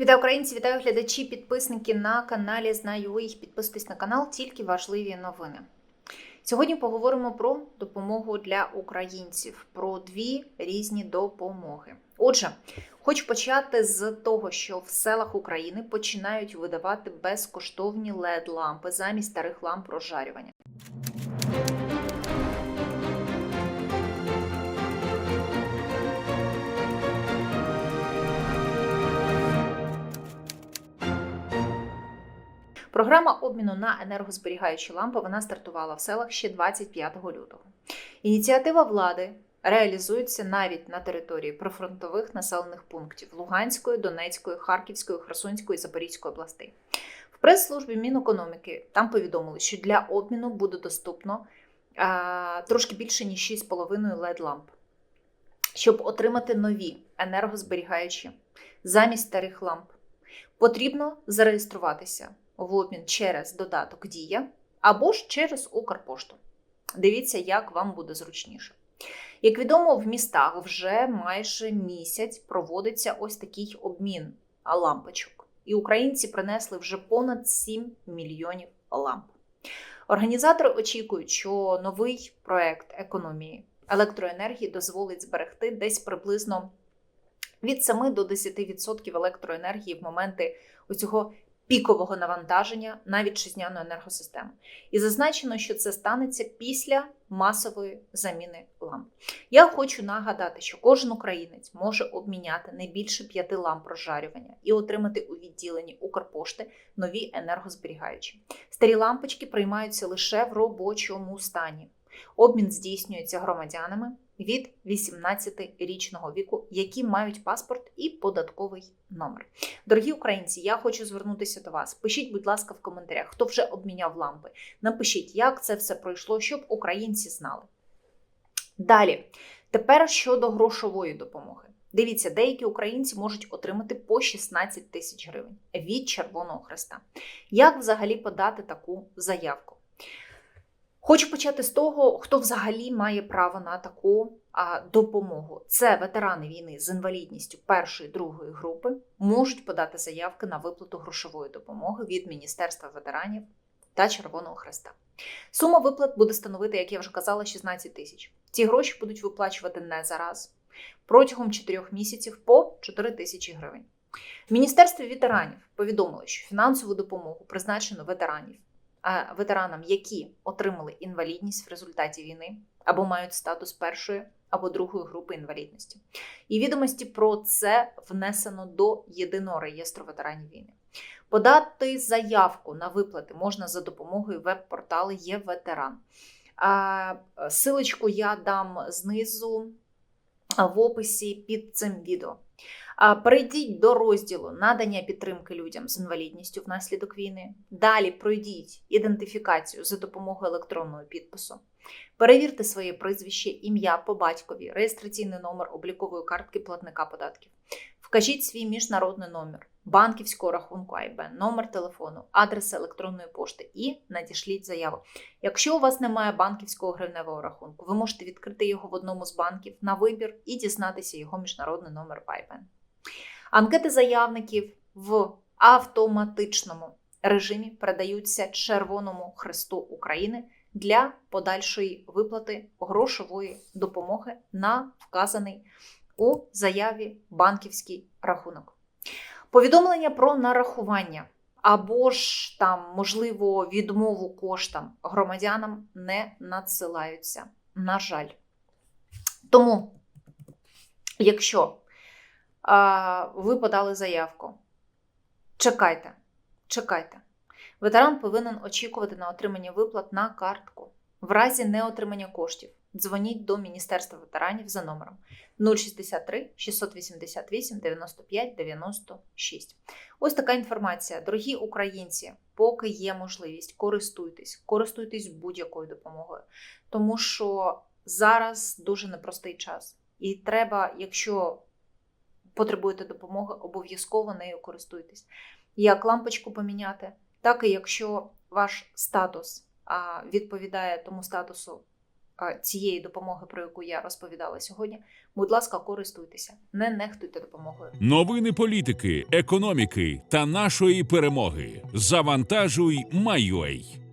Вітаю українці, вітаю глядачі, підписники на каналі Знаю їх. Підписуйтесь на канал, тільки важливі новини. Сьогодні поговоримо про допомогу для українців, про дві різні допомоги. Отже, хочу почати з того, що в селах України починають видавати безкоштовні led лампи замість старих ламп розжарювання. Програма обміну на енергозберігаючі лампи вона стартувала в селах ще 25 лютого. Ініціатива влади реалізується навіть на території прифронтових населених пунктів Луганської, Донецької, Харківської, Херсонської Запорізької областей. В прес-службі Мінекономіки там повідомили, що для обміну буде доступно а, трошки більше ніж 6,5 led ламп. Щоб отримати нові енергозберігаючі замість старих ламп, потрібно зареєструватися в обмін через додаток Дія або ж через Укрпошту. Дивіться, як вам буде зручніше. Як відомо, в містах вже майже місяць проводиться ось такий обмін лампочок. І українці принесли вже понад 7 мільйонів ламп. Організатори очікують, що новий проект економії електроенергії дозволить зберегти десь приблизно від 7 до 10% електроенергії в моменти оцього пікового навантаження на вітчизняну енергосистему. І зазначено, що це станеться після масової заміни ламп. Я хочу нагадати, що кожен українець може обміняти не більше п'яти ламп розжарювання і отримати у відділенні Укрпошти нові енергозберігаючі. Старі лампочки приймаються лише в робочому стані. Обмін здійснюється громадянами від 18-річного віку, які мають паспорт і податковий номер. Дорогі українці, я хочу звернутися до вас. Пишіть, будь ласка, в коментарях, хто вже обміняв лампи. Напишіть, як це все пройшло, щоб українці знали. Далі, тепер щодо грошової допомоги. Дивіться, деякі українці можуть отримати по 16 тисяч гривень від Червоного Хреста. Як взагалі подати таку заявку? Хочу почати з того, хто взагалі має право на таку допомогу. Це ветерани війни з інвалідністю першої другої групи можуть подати заявки на виплату грошової допомоги від Міністерства ветеранів та Червоного Хреста. Сума виплат буде становити, як я вже казала, 16 тисяч. Ці гроші будуть виплачувати не зараз, протягом 4 місяців по 4 тисячі гривень. В Міністерстві ветеранів повідомили, що фінансову допомогу призначено ветеранів ветеранам, які отримали інвалідність в результаті війни або мають статус першої або другої групи інвалідності. І відомості про це внесено до єдиного реєстру ветеранів війни. Подати заявку на виплати можна за допомогою веб-порталу є ветеран. Силочку я дам знизу в описі під цим відео. Перейдіть до розділу надання підтримки людям з інвалідністю внаслідок війни. Далі пройдіть ідентифікацію за допомогою електронного підпису. Перевірте своє прізвище, ім'я по батькові, реєстраційний номер облікової картки платника податків. Вкажіть свій міжнародний номер, банківського рахунку АйБ, номер телефону, адрес електронної пошти і надішліть заяву. Якщо у вас немає банківського гривневого рахунку, ви можете відкрити його в одному з банків на вибір і дізнатися його міжнародний номер в IBAN. Анкети заявників в автоматичному режимі передаються Червоному Хресту України для подальшої виплати грошової допомоги на вказаний у заяві банківський рахунок. Повідомлення про нарахування або ж там, можливо, відмову коштам громадянам не надсилаються. На жаль. Тому, якщо ви подали заявку. Чекайте, чекайте. Ветеран повинен очікувати на отримання виплат на картку. В разі неотримання коштів дзвоніть до Міністерства ветеранів за номером 063 688 95 96. Ось така інформація. Дорогі українці, поки є можливість, користуйтесь, користуйтесь будь-якою допомогою, тому що зараз дуже непростий час. І треба, якщо потребуєте допомоги, обов'язково нею користуйтесь. Як лампочку поміняти, так і якщо ваш статус відповідає тому статусу цієї допомоги, про яку я розповідала сьогодні, будь ласка, користуйтеся, не нехтуйте допомогою. Новини політики, економіки та нашої перемоги. Завантажуй, Майой.